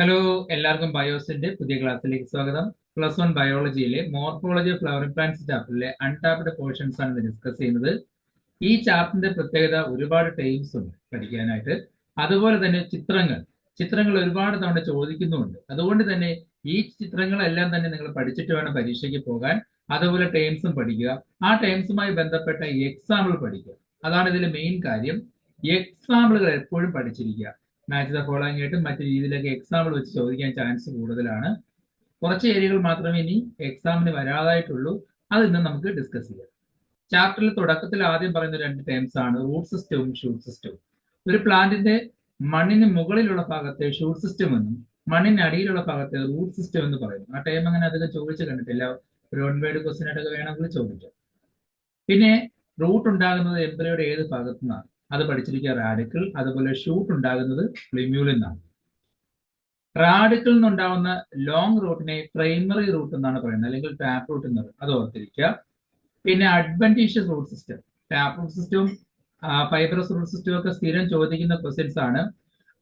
Hello എല്ലാവർക്കും ബയോസിന്റെ പുതിയ ക്ലാസ്സിലേക്ക് സ്വാഗതം. പ്ലസ് വൺ ബയോളജിയിലെ മോർഫോളജി ഓഫ് ഫ്ലവറിംഗ് പ്ലാന്റ്സ് ചാപ്റ്ററിലെ അൺടാപ്ഡ് പോർഷൻസ് ആണ് ഡിസ്കസ് ചെയ്യുന്നത്. ഈ ചാപ്റ്ററിന്റെ പ്രത്യേകത ഒരുപാട് ടൈംസ് ഉണ്ട് പഠിക്കാനായിട്ട്. അതുപോലെ തന്നെ ചിത്രങ്ങൾ. ചിത്രങ്ങൾ ഒരുപാട് തവണ ചോദിക്കുന്നുമുണ്ട്. അതുകൊണ്ട് തന്നെ ഈ ചിത്രങ്ങളെല്ലാം തന്നെ നിങ്ങൾ പഠിച്ചിട്ട് വേണം പരീക്ഷയ്ക്ക് പോകാൻ. അതുപോലെ ടൈംസും പഠിക്കുക. ആ ടൈംസുമായി ബന്ധപ്പെട്ട എക്സാമ്പിൾ പഠിക്കുക. അതാണ് ഇതിലെ മെയിൻ കാര്യം. എക്സാമ്പിളുകൾ എപ്പോഴും പഠിച്ചിരിക്കുക. മാച്ച് ദ ഫോളോയിങ് ആയിട്ട് മറ്റു രീതിയിലൊക്കെ എക്സാമ്പിൾ വെച്ച് ചോദിക്കാൻ ചാൻസ് കൂടുതലാണ്. കുറച്ച് ഏരിയകൾ മാത്രമേ ഇനി എക്സാമിന് വരാതായിട്ടുള്ളൂ. അത് ഇന്ന് നമുക്ക് ഡിസ്കസ് ചെയ്യാം. ചാപ്റ്ററിൽ തുടക്കത്തിൽ ആദ്യം പറയുന്ന രണ്ട് ടേംസ് ആണ്. റൂട്ട് സിസ്റ്റവും ഷൂട്ട് സിസ്റ്റവും ഒരു പ്ലാന്റിന്റെ മണ്ണിന് മുകളിലുള്ള ഭാഗത്തെ ഷൂട്ട് സിസ്റ്റം എന്നും മണ്ണിന് അടിയിലുള്ള ഭാഗത്തെ റൂട്ട് സിസ്റ്റം എന്ന് പറയുന്നു. ആ ടൈം അങ്ങനെ അധികം ചോദിച്ചു കണ്ടിട്ടില്ല. ഒരു വൺ വേർഡ് ക്വസ്റ്റ്യൻ വേണമെങ്കിൽ ചോദിക്കാം. പിന്നെ റൂട്ട് ഉണ്ടാകുന്നത് എംബ്രയുടെ ഏത് ഭാഗത്തു നിന്നാണ് അത് പഠിച്ചിരിക്കുക റാഡിക്കിൾ അതുപോലെ ഷൂട്ട് ഉണ്ടാകുന്നത് പ്ലിമ്യൂളിൽ നിന്നാണ് റാഡിക്കിൾ നിന്നുണ്ടാവുന്ന ലോങ് റൂട്ടിനെ പ്രൈമറി റൂട്ട് എന്നാണ് പറയുന്നത്. അല്ലെങ്കിൽ ടാപ്പ് റൂട്ട് എന്ന് പറയും. അത് ഓർത്തിരിക്കുക. പിന്നെ adventitious root system tap root സിസ്റ്റവും ഫൈബ്രസ് റൂട്ട് സിസ്റ്റവും ഒക്കെ സ്ഥിരം ചോദിക്കുന്ന ക്വസ്റ്റ്യൻസ് ആണ്.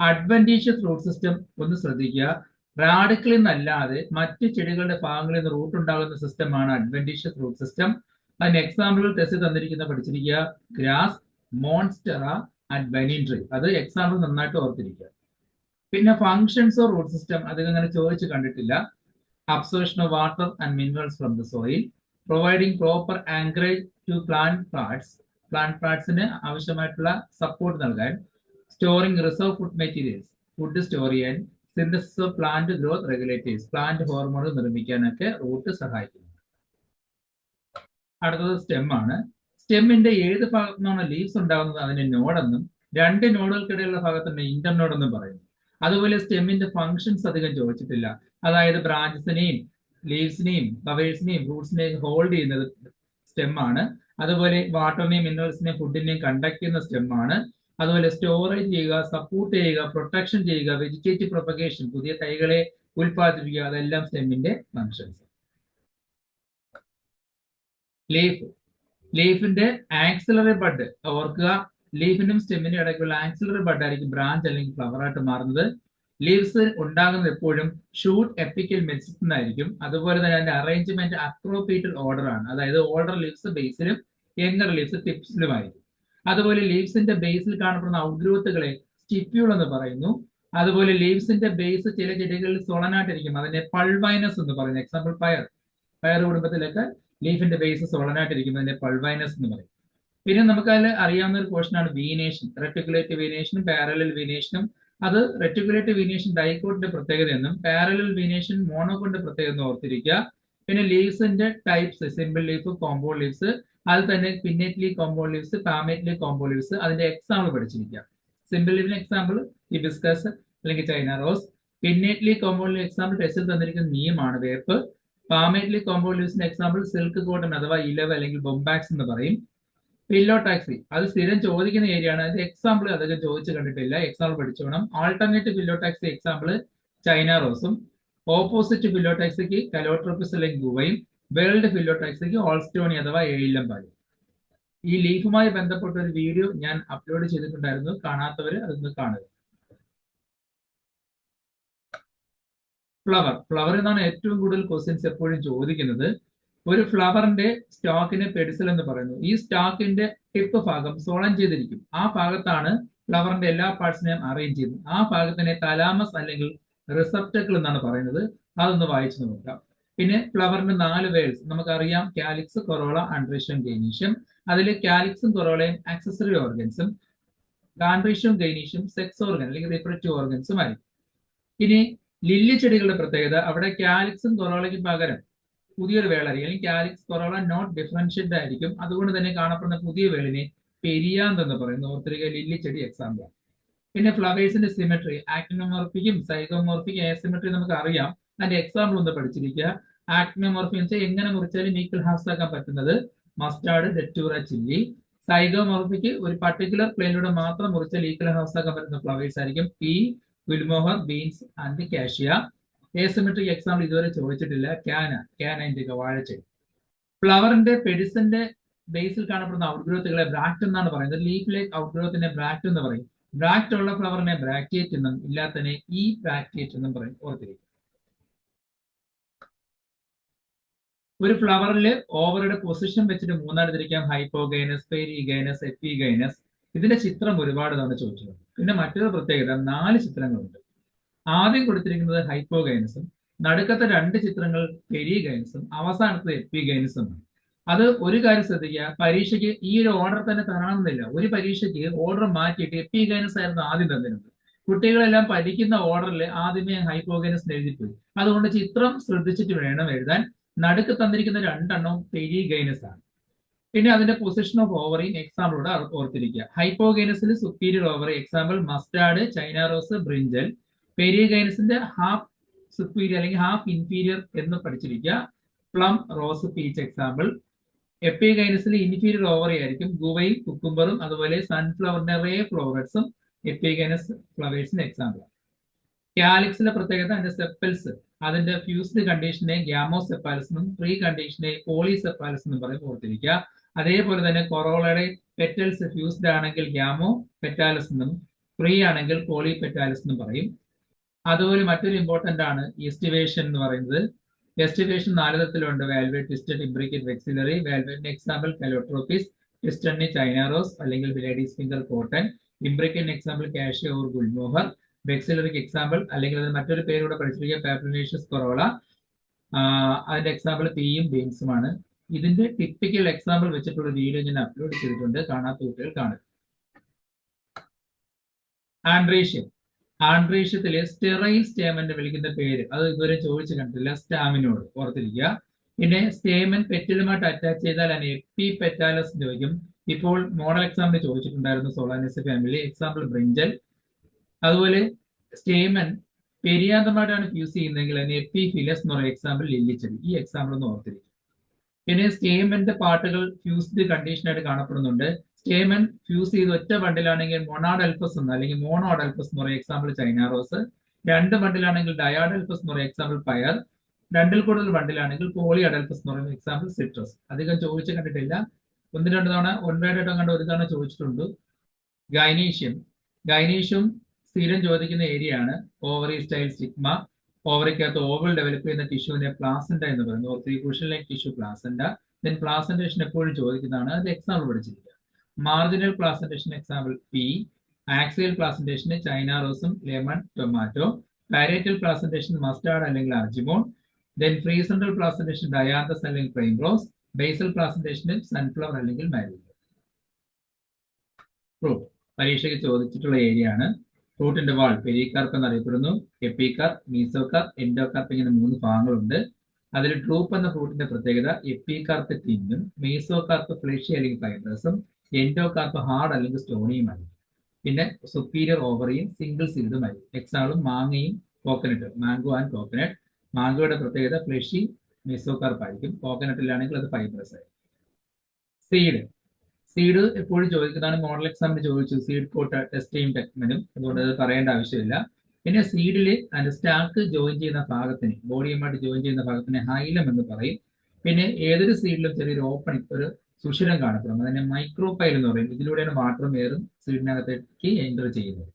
അഡ്വന്റീഷ്യസ് റൂട്ട് സിസ്റ്റം ഒന്ന് ശ്രദ്ധിക്കുക. റാഡിക്കിളിൽ നിന്നല്ലാതെ മറ്റ് ചെടികളുടെ ഭാഗങ്ങളിൽ നിന്ന് റൂട്ട് ഉണ്ടാകുന്ന സിസ്റ്റമാണ് അഡ്വന്റീഷ്യസ് റൂട്ട് സിസ്റ്റം അതിന് എക്സാമ്പിൾ ടെസ്റ്റ് തന്നിരിക്കുന്ന പഠിച്ചിരിക്കുക. Grass monstera and banyan tree അത് എക്സാമ്പിൾ നന്നായിട്ട് ഓർത്തിരിക്കുക. പിന്നെ ഫങ്ഷൻസ് ഓഫ് റൂട്ട് സിസ്റ്റം അധികം അങ്ങനെ ചോദിച്ചു കണ്ടിട്ടില്ല. Absorption of water and minerals from the soil providing proper anchorage to plant parts plant പ്ലാറ്റ്സിന് ആവശ്യമായിട്ടുള്ള സപ്പോർട്ട് നൽകാൻ. Storing reserve food materials food store ചെയ്യാൻ. Synthesis of plant growth regulators plant ഹോർമോണുകൾ നിർമ്മിക്കാനൊക്കെ root സഹായിക്കുന്നു. അടുത്തത് സ്റ്റെം ആണ്. സ്റ്റെമ്മിന്റെ ഏത് ഭാഗത്തു നിന്നാണ് ലീവ്സ് ഉണ്ടാകുന്നത് അതിന് നോഡെന്നും രണ്ട് നോഡുകൾക്കിടയിലുള്ള ഭാഗത്തിന് ഇന്റർ നോഡ് എന്നും പറയുന്നു അതുപോലെ സ്റ്റെമ്മിന്റെ ഫങ്ഷൻസ് അധികം ചോദിച്ചിട്ടില്ല. അതായത് ബ്രാഞ്ചസിനെയും ലീവ്സിനെയും കവേഴ്സിനെയും ഫ്രൂട്ട്സിനെയും ഹോൾഡ് ചെയ്യുന്നത് സ്റ്റെമ്മാണ് അതുപോലെ വാട്ടറിനെയും മിനറൽസിനെയും ഫുഡിനെയും കണ്ടക്ട് ചെയ്യുന്ന സ്റ്റെമ്മാണ് അതുപോലെ സ്റ്റോറേജ് ചെയ്യുക സപ്പോർട്ട് ചെയ്യുക പ്രൊട്ടക്ഷൻ ചെയ്യുക വെജിറ്റേറ്റീവ് പ്രൊപ്പഗേഷൻ പുതിയ തൈകളെ ഉൽപ്പാദിപ്പിക്കുക അതെല്ലാം സ്റ്റെമ്മിന്റെ ഫങ്ഷൻസ് ലീഫ് ലീഫിന്റെ ആക്സിലറി ബഡ് ഓർക്കുക ലീഫിനും സ്റ്റെമ്മിനും ഇടയ്ക്കുള്ള ആക്സിലറി ബഡ് ആയിരിക്കും ബ്രാഞ്ച് അല്ലെങ്കിൽ ഫ്ലവർ ആയിട്ട് മാറുന്നത്. ലീവ്സ് ഉണ്ടാകുന്നത് എപ്പോഴും ഷൂട്ട് എപ്പിക്കൽ നിന്നായിരിക്കും. അതുപോലെ തന്നെ അതിന്റെ അറേഞ്ച്മെന്റ് അക്രോപീറ്റൽ ഓർഡർ ആണ്. അതായത് ഓർഡർ ലീവ്സ് ബേസിലും യങ്ങർ ലീവ്സ് ടിപ്സിലുമായിരിക്കും അതുപോലെ ലീവ്സിന്റെ ബേസിൽ കാണപ്പെടുന്ന ഔട്ട്ഗ്രോത്തുകളെ സ്റ്റിപ്യൂൾ എന്ന് പറയുന്നു. അതുപോലെ ലീവ്സിന്റെ ബേസ് ചില ചെടികളിൽ സോളനായിട്ടിരിക്കും അതിനെ പൾവൈനസ് എന്ന് പറയുന്നു. എക്സാമ്പിൾ പയർ. പയർ കുടുംബത്തിലൊക്കെ ലീഫിന്റെ ബേസ് സോളനായിട്ട് ഇരിക്കുന്നതിന്റെ പൾവൈനസ് എന്ന് പറയും. പിന്നെ നമുക്ക് അതിൽ അറിയാവുന്ന ഒരു പോർഷൻ ആണ് വീനേഷൻ റെറ്റിക്കുലേറ്റ് വീനേഷനും പാരലൽ വീനേഷനും അത് റെറ്റിക്കുലേറ്റ് വീനേഷൻ ഡൈക്കോട്ടിന്റെ പ്രത്യേകത എന്നും പാരലൽ വീനേഷൻ മോണോകോണിന്റെ പ്രത്യേകത എന്ന് ഓർത്തിരിക്കുക. പിന്നെ ലീവ്സിന്റെ types simple leaf compound leaves അത് തന്നെ pinnately compound leaves palmately compound leaves അതിന്റെ എക്സാമ്പിൾ പഠിച്ചിരിക്കുക. സിമ്പിൾ ലീവിന് എക്സാമ്പിൾ ഈ ബിസ്കസ് അല്ലെങ്കിൽ China rose pinnately compound leaf example ടെസ്റ്റിൽ തന്നിരിക്കുന്ന നീമാണ് വേപ്പ്. പാമേറ്റ്ലി കോമ്പൗണ്ട് ലീവ്സിന്റെ എക്സാമ്പിൾ സിൽക്ക് കോട്ടൺ അഥവാ ഇലവ് അല്ലെങ്കിൽ ബൊംബാക്സ് എന്ന് പറയും. പില്ലോ ടാക്സി അത് സ്ഥിരം ചോദിക്കുന്ന ഏരിയ ആണ്. അതിന്റെ എക്സാമ്പിൾ അതൊക്കെ ചോദിച്ചു കണ്ടിട്ടില്ല. എക്സാമ്പിൾ പഠിച്ചോണം. Alternative phyllotaxy example China റോസും ഓപ്പോസിറ്റ് പില്ലോ ടാക്സിക്ക് കലോട്രോപ്പിസ് അല്ലെങ്കിൽ ഗുവയും വേൾഡ് പില്ലോ ടാക്സിക്ക് ഓൾസ്റ്റോണി അഥവാ ഏഴിലം പാലും ഈ ലീഫുമായി ബന്ധപ്പെട്ട ഒരു വീഡിയോ ഞാൻ അപ്ലോഡ് ചെയ്തിട്ടുണ്ടായിരുന്നു. കാണാത്തവർ അതൊന്ന് കാണുക. ഫ്ലവർ ഫ്ലവർ എന്നാണ് ഏറ്റവും കൂടുതൽ ക്വസ്റ്റ്യൻസ് എപ്പോഴും ചോദിക്കുന്നത്. ഒരു ഫ്ലവറിന്റെ സ്റ്റോക്കിനെ പെഡിസൽ എന്ന് പറയുന്നു. ഈ സ്റ്റോക്കിന്റെ ടിപ്പ് ഭാഗം സോളം ചെയ്തിരിക്കും. ആ ഭാഗത്താണ് ഫ്ലവറിന്റെ എല്ലാ പാർട്സിനെയും അറേഞ്ച് ചെയ്യുന്നത്. ആ ഭാഗത്തിനെ തലാമസ് അല്ലെങ്കിൽ റിസപ്റ്റക്കിൾ എന്നാണ് പറയുന്നത്. അതൊന്ന് വായിച്ചു നോക്കാം. പിന്നെ ഫ്ലവറിന്റെ നാല് വേൾസ് നമുക്കറിയാം കാലിക്സ് കൊറോള ആൻഡ്രീഷ്യം ഗൈനീഷ്യം അതിൽ കാലിക്സും കൊറോളയും ആക്സസറി ഓർഗൻസും ആൻഡ്രീഷ്യം ഗൈനീഷ്യം സെക്സ് ഓർഗൻ അല്ലെങ്കിൽ റിപ്രക്റ്റീവ് ഓർഗൻസും ആയിരിക്കും. ഇനി ലില്ലി ചെടികളുടെ പ്രത്യേകത അവിടെ കാലിക്സും കൊറോളയ്ക്ക് പകരം പുതിയൊരു വേള അല്ലെങ്കിൽ കാലിക്സ് കൊറോള നോട്ട് ഡിഫറൻഷ്യൻഡ് ആയിരിക്കും. അതുകൊണ്ട് തന്നെ കാണപ്പെടുന്ന പുതിയ വേളിനെ പെരിയാന്ത് എന്ന് പറയുന്നു. ഓർത്തിരിക്കുക ലില്ലി ചെടി എക്സാമ്പിൾ പിന്നെ ഫ്ലവേഴ്സിന്റെ സിമെട്രി ആക്നോമോർഫിക്കും സൈഗോമോർഫിക്കും എസിമെട്രി നമുക്ക് അറിയാം. അതിന്റെ എക്സാമ്പിൾ ഒന്ന് പഠിച്ചിരിക്കുക. ആക്നോമോർഫി എന്ന് വെച്ചാൽ എങ്ങനെ മുറിച്ചാലും ഈക്വൽ ഹാഫ്സ് ആക്കാൻ പറ്റുന്നത്? മസ്റ്റാർഡ് ഡെറ്റൂറ ചില്ലി സൈഗോമോർഫിക്ക് ഒരു പർട്ടിക്കുലർ പ്ലെയിനിലൂടെ മാത്രം മുറിച്ചാൽ ഈക്വൽ ഹാഫ്സ് ആക്കാൻ പറ്റുന്ന ഫ്ലവേഴ്സ് ആയിരിക്കും. Pea gulmohar beans and cassia. Asymmetric example ഇതുവരെ ചോദിച്ചിട്ടില്ല. ക്യാന ക്യാന ഇന്ത്യയ്ക്ക് വാഴച്ചെടി ഫ്ലവറിന്റെ പെഡിസിന്റെ ബേസിൽ കാണപ്പെടുന്ന ഔട്ട്ഗ്രോത്തുകളെ ബ്രാക്ട് എന്നാണ് പറയുന്നത്. ലീഫ് ലേക്ക് ഔട്ട്ഗ്രോത്തിനെ ബ്രാക്ട് എന്ന് പറയും. ബ്രാക്റ്റ് ഉള്ള ഫ്ലവറിനെ ബ്രാക്റ്റേറ്റ് എന്നും ഇല്ലാത്തതിനെ ഈ ബ്രാക്റ്റേറ്റ് എന്നും പറയും. ഓർത്തിരിക്കും ഒരു ഫ്ലവറിൽ ഓവറുടെ പൊസിഷൻ വെച്ചിട്ട് മൂന്നാണ് തിരിക്കാം. ഹൈപ്പോഗൈനസ് പെരിഗൈനസ് എപ്പിഗൈനസ് ഇതിന്റെ ചിത്രം ഒരുപാട് തവണ ചോദിച്ചിട്ടുണ്ട്. പിന്നെ മറ്റൊരു പ്രത്യേകത നാല് ചിത്രങ്ങളുണ്ട്. ആദ്യം കൊടുത്തിരിക്കുന്നത് ഹൈപ്പോഗൈനസും നടുക്കത്തെ രണ്ട് ചിത്രങ്ങൾ പെരിഗൈനസും അവസാനത്തെ എപ്പിഗൈനസും ആണ്. അത് ഒരു കാര്യം ശ്രദ്ധിക്കുക പരീക്ഷയ്ക്ക് ഈ ഒരു ഓർഡർ തന്നെ തരണമെന്നില്ല ഒരു പരീക്ഷയ്ക്ക് ഓർഡർ മാറ്റിയിട്ട് എപ്പി ഗൈനസ് ആയിരുന്നു ആദ്യം തന്നിരുന്നത്. കുട്ടികളെല്ലാം പഠിക്കുന്ന ഓർഡറിൽ ആദ്യമേ ഹൈപ്പോഗൈനസ് എഴുതിപ്പോയി. അതുകൊണ്ട് ചിത്രം ശ്രദ്ധിച്ചിട്ട് വേണം എഴുതാൻ. നടുക്ക് തന്നിരിക്കുന്ന രണ്ടെണ്ണവും പെരിഗൈനസ് ആണ്. പിന്നെ അതിന്റെ പൊസിഷൻ ഓഫ് ഓവറിയും എക്സാമ്പിളോട് ഓർത്തിരിക്കുക. ഹൈപ്പോഗൈനസിൽ superior ovary example mustard China rose brinjal പെരിയഗൈനസിന്റെ half superior അല്ലെങ്കിൽ ഹാഫ് ഇൻഫീരിയർ എന്ന് പഠിച്ചിരിക്കുക. പ്ലം റോസ് പീച്ച് എക്സാമ്പിൾ എപ്പിഗൈനസിൽ ഇൻഫീരിയർ ഓവറി ആയിരിക്കും. ഗുവയും കുക്കുംബറും അതുപോലെ സൺഫ്ലവറിന്റെ റേ ഫ്ലവേഴ്സും എപ്പിഗൈനസ് ഫ്ലവേഴ്സിന്റെ എക്സാമ്പിൾ കാലിക്സിലെ പ്രത്യേകത അതിന്റെ സെപ്പൽസ് അതിന്റെ ഫ്യൂസ്ഡ് കണ്ടീഷനെ ഗ്യാമോസെപ്പാലസ് എന്നും പ്രീ കണ്ടീഷനെ പോളിസെപ്പാലസ് എന്നും പറയും ഓർത്തിരിക്കുക. അതേപോലെ തന്നെ കൊറോളയുടെ പെറ്റൽസ് ഫ്യൂസ്ഡ് ആണെങ്കിൽ ഗ്യാമോ പെറ്റാലസ് എന്നും ഫ്രീ ആണെങ്കിൽ പോളി പെറ്റാലസ് എന്നും പറയും. അതുപോലെ മറ്റൊരു ഇമ്പോർട്ടന്റ് ആണ് എസ്റ്റിവേഷൻ എന്ന് പറയുന്നത്. എസ്റ്റിവേഷൻ നാല് തരത്തിലുണ്ട്. വാൽവേറ്റ് ട്വിസ്റ്റഡ് ഇംബ്രിക്കറ്റ് വെക്സിലറി വാൽവേറ്റിന് എക്സാമ്പിൾ കലോട്രോപ്പിസ് ട്വിസ്റ്റഡിന് ചൈനാറോസ് അല്ലെങ്കിൽ ലേഡീസ് ഫിംഗർ കോട്ടൺ ഇംബ്രിക്കറ്റിന് എക്സാമ്പിൾ കാഷ്യ ഓർ ഗുൽമോഹർ വെക്സിലറിക്ക് എക്സാമ്പിൾ അല്ലെങ്കിൽ അതിന് മറ്റൊരു പേരൂടെ പഠിച്ചിരിക്കുക പാപ്ലിനേഷ്യസ് കൊറോള അതിന്റെ എക്സാമ്പിൾ പിയും ബീൻസുമാണ് ഇതിന്റെ ടിപ്പിക്കൽ എക്സാമ്പിൾ വെച്ചിട്ടുള്ള വീഡിയോ ഞാൻ അപ്ലോഡ് ചെയ്തിട്ടുണ്ട്. കാണാത്ത കുട്ടികൾ കാണുക. ആൻഡ്രീഷ്യം. ആൻഡ്രീഷ്യത്തിലെ സ്റ്റെറൈൽ സ്റ്റേമന്റ് വിളിക്കുന്ന പേര്. അത് ഇതുവരെ ചോദിച്ചു കണ്ടിട്ടില്ല. സ്റ്റാമിനോട് ഓർത്തിരിക്കുക. പിന്നെ സ്റ്റേമൻ പെറ്റിലുമായിട്ട് അറ്റാച്ച് ചെയ്താൽ അതിന് എപ്പി പെറ്റാലസ് ചോദിക്കും ഇപ്പോൾ മോഡൽ എക്സാമ്പിൾ ചോദിച്ചിട്ടുണ്ടായിരുന്നു സോളാനിസ് ഫാമിലി എക്സാമ്പിൾ ബ്രിഞ്ചൽ. അതുപോലെ സ്റ്റേമൻ പെരിയാന്തമായിട്ടാണ് ഫ്യൂസ് ചെയ്യുന്നതെങ്കിൽ അതിന് എപ്പി ഫിലസ് എന്ന് പറയുന്ന എക്സാമ്പിൾ ലില്ലിച്ചത് ഈ എക്സാമ്പിൾ ഒന്ന് ഓർത്തിരിക്കും പിന്നെ സ്റ്റേമെന്റ് പാട്ടുകൾ ഫ്യൂസ്ഡ് കണ്ടീഷനായിട്ട് കാണപ്പെടുന്നുണ്ട്. സ്റ്റേമൻ ഫ്യൂസ് ചെയ്ത് ഒറ്റ ബണ്ടിലാണെങ്കിൽ മൊണാഡൽഫസ് എന്ന് അല്ലെങ്കിൽ മോണോഡൽഫസ് എന്ന് പറയുന്ന എക്സാമ്പിൾ ചൈനാറോസ് രണ്ട് ബണ്ടിലാണെങ്കിൽ ഡയാഡൽഫസ് എന്ന് പറയുന്ന എക്സാമ്പിൾ പയർ രണ്ടിൽ കൂടുതൽ ബണ്ടിലാണെങ്കിൽ പോളി അഡൽഫസ് എന്ന് പറയുന്ന എക്സാമ്പിൾ സിട്രസ് അധികം ചോദിച്ചു കണ്ടിട്ടില്ല. ഒന്ന് രണ്ട് തവണ ഒൻപതായിട്ടോ കണ്ട് ഒരു തവണ ചോദിച്ചിട്ടുണ്ട് ഗൈനീഷ്യം. ഗൈനീഷ്യം സ്ഥിരം ചോദിക്കുന്ന ഏരിയ ആണ്. ഓവറി സ്റ്റൈൽ സ്റ്റിഗ്മ ഓവറിക്കകത്ത് ഓവൽ ഡെവലപ്പ് ചെയ്യുന്ന ടിഷ്യൂവിനെ പ്ലാസന്റ എന്ന് പറയുന്നത് ഓർത്തി cushion like tissue placenta. Then placentation എപ്പോഴും ചോദിക്കുന്നതാണ്. അത് example പഠിച്ചിരിക്കുക. Marginal placentation example pea axial പ്ലാസന്റേഷന് China റോസും lemon tomato parietal placentation mustard അല്ലെങ്കിൽ argemone then free central placentation dianthus അല്ലെങ്കിൽ പ്ലെയിൻ റോസ് ബേസൽ പ്ലാസന്റേഷന് സൺഫ്ലവർ അല്ലെങ്കിൽ മാരിഗോൾഡ് പരീക്ഷയ്ക്ക് ചോദിച്ചിട്ടുള്ള ഏരിയ ആണ്. ഫ്രൂട്ടിന്റെ വാൾ പെരികാർപ്പ് എന്നറിയപ്പെടുന്നു. എപ്പികാർ മീസോകാർ എൻഡോകാർപ്പ് ഇങ്ങനെ മൂന്ന് ഭാഗങ്ങളുണ്ട്. അതിൽ ട്രൂപ്പ് എന്ന ഫ്രൂട്ടിന്റെ പ്രത്യേകത എപ്പികാർപ്പ് തിന്നും മീസോകാർപ്പ് ഫ്ലഷി അല്ലെങ്കിൽ ഫൈബ്രസും എൻഡോകാർപ്പ് ഹാർഡ് അല്ലെങ്കിൽ സ്റ്റോണിയുമാണ് പിന്നെ സുപ്പീരിയർ ഓവറിയും സിംഗിൾ സീഡുമായി എക്സാമ്പിളും മാങ്ങയും കോക്കനട്ട് മാംഗോ ആൻഡ് കോക്കനട്ട്. മാംഗോയുടെ പ്രത്യേകത ഫ്ലഷി മെസോകാർപ്പ് ആയിരിക്കും കോക്കനട്ടിലാണെങ്കിൽ അത് ഫൈബ്രസ് ആയിരിക്കും. സീഡ്. സീഡ് എപ്പോഴും ചോദിക്കുന്നതാണ് മോഡൽ എക്സാമിന് ചോദിച്ചു. സീഡ് കോട്ട് ടെസ്റ്റ് ചെയ്യും ടെക്മെനും അതുകൊണ്ട് അത് പറയേണ്ട ആവശ്യമില്ല. പിന്നെ സീഡിൽ അതിന്റെ സ്റ്റാക്ക് ജോയിൻ ചെയ്യുന്ന ഭാഗത്തിന് ബോഡിയുമായിട്ട് ജോയിൻ ചെയ്യുന്ന ഭാഗത്തിന് ഹൈലം എന്ന് പറയും. പിന്നെ ഏതൊരു സീഡിലും ചെറിയൊരു ഓപ്പണിംഗ് ഒരു സുഷിരം കാണപ്പെടും. അതിനെ മൈക്രോപൈൽ എന്ന് പറയും. ഇതിലൂടെയാണ് വാട്ടറും എയറും സീഡിനകത്തേക്ക് എന്റർ ചെയ്യുന്നത്.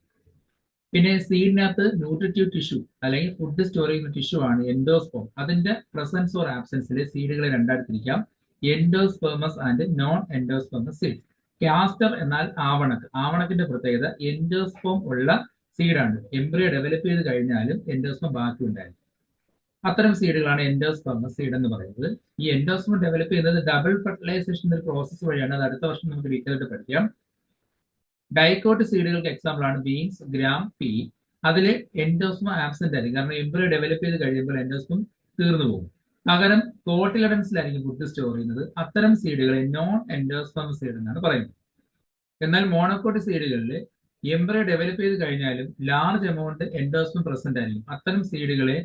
പിന്നെ സീഡിനകത്ത് ന്യൂട്രിറ്റീവ് ടിഷ്യൂ അല്ലെങ്കിൽ ഫുഡ് സ്റ്റോർ ചെയ്യുന്ന ടിഷ്യൂ ആണ് എൻഡോസ്പോം അതിന്റെ പ്രസൻസ് ഓർ ആബ്സെൻസിൽ സീഡുകളെ രണ്ടായിട്ട് തിരിക്കാം. Endospermous and non endospermous seed castor എന്നാൽ ആവണക്ക്. ആവണക്കിന്റെ പ്രത്യേകത എൻഡോസ്പോം ഉള്ള സീഡാണ് എംബ്രിയോ ഡെവലപ്പ് ചെയ്ത് കഴിഞ്ഞാലും എൻഡോസ്പോം ബാക്കി ഉണ്ടായിരുന്നു അത്തരം സീഡുകളാണ് എൻഡോസ്പെർമസ് സീഡ് എന്ന് പറയുന്നത്. ഈ എൻഡോസ്പോം ഡെവലപ്പ് ചെയ്യുന്നത് ഡബിൾ ഫെർട്ടിലൈസേഷൻ ഒരു പ്രോസസ്സ് വഴിയാണ്. അത് അടുത്ത വർഷം നമുക്ക് ഡീറ്റെയിൽ ആയിട്ട് പഠിക്കാം. ഡൈക്കോട്ട് സീഡുകൾക്ക് എക്സാമ്പിൾ ആണ് ബീൻസ് ഗ്രാം പി അതിൽ എൻഡോസ്മ ആബ്സെന്റ് ആയിരിക്കും. കാരണം എംബ്രിയോ ഡെവലപ്പ് ചെയ്ത് കഴിയുമ്പോൾ എൻഡോസ്മം തീർന്നു പോകും. പകരം കോട്ടിലഡൻസിലായിരിക്കും ഫുഡ് സ്റ്റോർ ചെയ്യുന്നത്. അത്തരം സീഡുകളെ നോൺ എൻഡോസ്പം സീഡ് എന്നാണ് പറയുന്നത്. എന്നാൽ മോണോക്കോട്ട് സീഡുകളിൽ എംബ്രോ ഡെവലപ്പ് ചെയ്ത് കഴിഞ്ഞാലും ലാർജ് എമൗണ്ട് എൻഡോസ്പം പ്രസന്റ് ആയിരിക്കും. അത്തരം സീഡുകളെ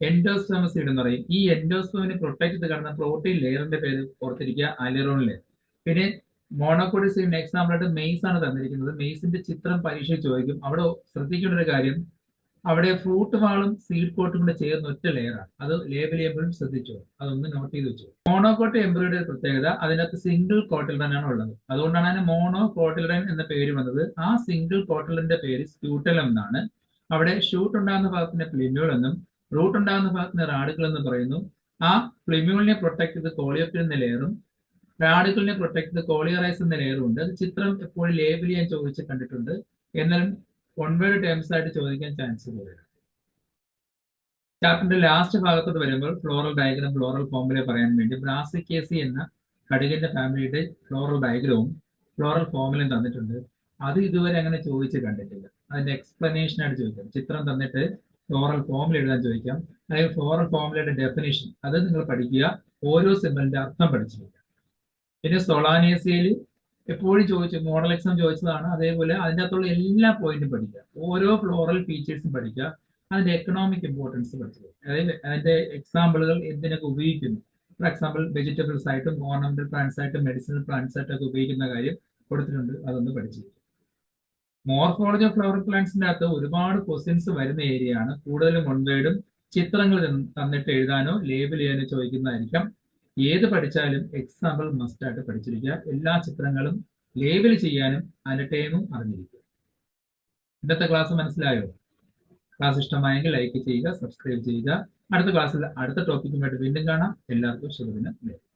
എൻഡോസ്പം സീഡ് എന്ന് പറയും. ഈ എൻഡോസ്പമിനെ പ്രൊട്ടക്ട് ചെയ്ത് കാണുന്ന പ്രോട്ടീൻ ലെയറിന്റെ പേര് ഓർത്തിരിക്കുക അലിറോൺ ലെയർ പിന്നെ മോണോക്കോട്ട് സീഡിന് എക്സാമ്പിൾ ആയിട്ട് മെയ്സ് ആണ് തന്നിരിക്കുന്നത്. മെയ്സിന്റെ ചിത്രം പരീക്ഷ ചോദിക്കും. അവിടെ ശ്രദ്ധിക്കേണ്ട ഒരു കാര്യം അവിടെ ഫ്രൂട്ട് മാളും സീഡ് കോട്ടും കൂടെ ചേർന്ന് ഒറ്റ ലെയറാണ് അത് ലേബൽ ചെയ്യുമ്പോഴും ശ്രദ്ധിച്ചു? അതൊന്ന് നോട്ട് ചെയ്ത് വെച്ചു. മോണോ കോട്ട് എംബ്രോയിഡറി പ്രത്യേകത അതിനകത്ത് സിംഗിൾ കോട്ടിൽ ആണ് ഉള്ളത്. അതുകൊണ്ടാണ് അതിന് മോണോ കോട്ടിൽഡൻ എന്ന പേര് വന്നത്. ആ സിംഗിൾ കോട്ടിലിന്റെ പേര് സ്ക്യൂട്ടൽ എന്നാണ്. അവിടെ ഷൂട്ട് ഉണ്ടാകുന്ന ഭാഗത്തിന് പ്ലിമ്യൂൾ എന്നും റൂട്ട് ഉണ്ടാകുന്ന ഭാഗത്തിന് റാഡുകൾ എന്ന് പറയുന്നു. ആ പ്ലിമ്യൂളിനെ പ്രൊട്ടക്ട് ചെയ്ത് കോളിയോപ്പിൽ എന്ന ലെയറും റാഡുകളിനെ പ്രൊട്ടക്ട് ചെയ്ത് കോളിയറൈസ് എന്ന ലെയറും ഉണ്ട്. അത് ചിത്രം എപ്പോഴും ലേബൽ ചെയ്യാൻ ചോദിച്ച് കണ്ടിട്ടുണ്ട്. എന്നാലും വൺ വേർഡ് ടേംസ് ആയിട്ട് ചോദിക്കാൻ ചാൻസ് കൂടുതലാണ് ചാപ്റ്ററിന്റെ ലാസ്റ്റ് ഭാഗത്തോട്ട് വരുമ്പോൾ ഫ്ലോറൽ ഡയഗ്രാം ഫ്ലോറൽ ഫോമിലെ പറയാൻ വേണ്ടി ബ്രാസിക്കേസി എന്ന കടുകിന്റെ ഫാമിലിയുടെ ഫ്ലോറൽ ഡയഗ്രവും ഫ്ലോറൽ ഫോമിലും തന്നിട്ടുണ്ട്. അത് ഇതുവരെ അങ്ങനെ ചോദിച്ച് കണ്ടിട്ടില്ല. അതിന്റെ എക്സ്പ്ലനേഷൻ ആയിട്ട് ചോദിക്കാം. ചിത്രം തന്നിട്ട് ഫ്ലോറൽ ഫോമിൽ എഴുതാൻ ചോദിക്കാം. അല്ലെങ്കിൽ ഫ്ലോറൽ ഫോമിലയുടെ ഡെഫിനേഷൻ അത് നിങ്ങൾ പഠിക്കുക. ഓരോ സിമ്പിളിന്റെ അർത്ഥം പഠിച്ചിരിക്കുക. പിന്നെ സൊളാനേസിയയിൽ എപ്പോഴും ചോദിച്ചു മോഡൽ എക്സാം ചോദിച്ചതാണ്. അതേപോലെ അതിന്റെ അകത്തുള്ള എല്ലാ പോയിന്റും പഠിക്കുക. ഓരോ ഫ്ലോറൽ ഫീച്ചേഴ്സും പഠിക്കുക. അതിന്റെ എക്കണോമിക് ഇമ്പോർട്ടൻസ് പഠിച്ചത് അതായത് അതിന്റെ എക്സാമ്പിളുകൾ എന്തിനൊക്കെ ഉപയോഗിക്കുന്നു? ഫോർ എക്സാമ്പിൾ വെജിറ്റബിൾസ് ആയിട്ടും ഓർണമെന്റൽ പ്ലാന്റ്സ് ആയിട്ടും മെഡിസിനൽ പ്ലാന്റ്സ് ആയിട്ടൊക്കെ ഉപയോഗിക്കുന്ന കാര്യം കൊടുത്തിട്ടുണ്ട്. അതൊന്ന് പഠിച്ചിരിക്കും മോർഫോളജി ഓഫ് ഫ്ലവർ പ്ലാന്റ്സിന്റെ അകത്ത് ഒരുപാട് ക്വസ്റ്റ്യൻസ് വരുന്ന ഏരിയയാണ് കൂടുതലും ഒൺവേഡും ചിത്രങ്ങൾ തന്നിട്ട് എഴുതാനോ ലേബിൾ ചെയ്യാനോ ചോദിക്കുന്നതായിരിക്കാം. ഏത് പഠിച്ചാലും എക്സാമ്പിൾ മസ്റ്റ് ആയിട്ട് പഠിച്ചിരിക്കുക. എല്ലാ ചിത്രങ്ങളും ലേബൽ ചെയ്യാനും ടൈമും അറിഞ്ഞിരിക്കുക. ഇന്നത്തെ ക്ലാസ് മനസ്സിലായോ? ക്ലാസ് ഇഷ്ടമായെങ്കിൽ ലൈക്ക് ചെയ്യുക സബ്സ്ക്രൈബ് ചെയ്യുക. അടുത്ത ക്ലാസ്സിൽ അടുത്ത ടോപ്പിക്കുമായിട്ട് വീണ്ടും കാണാം. എല്ലാവർക്കും ശുഭദിനം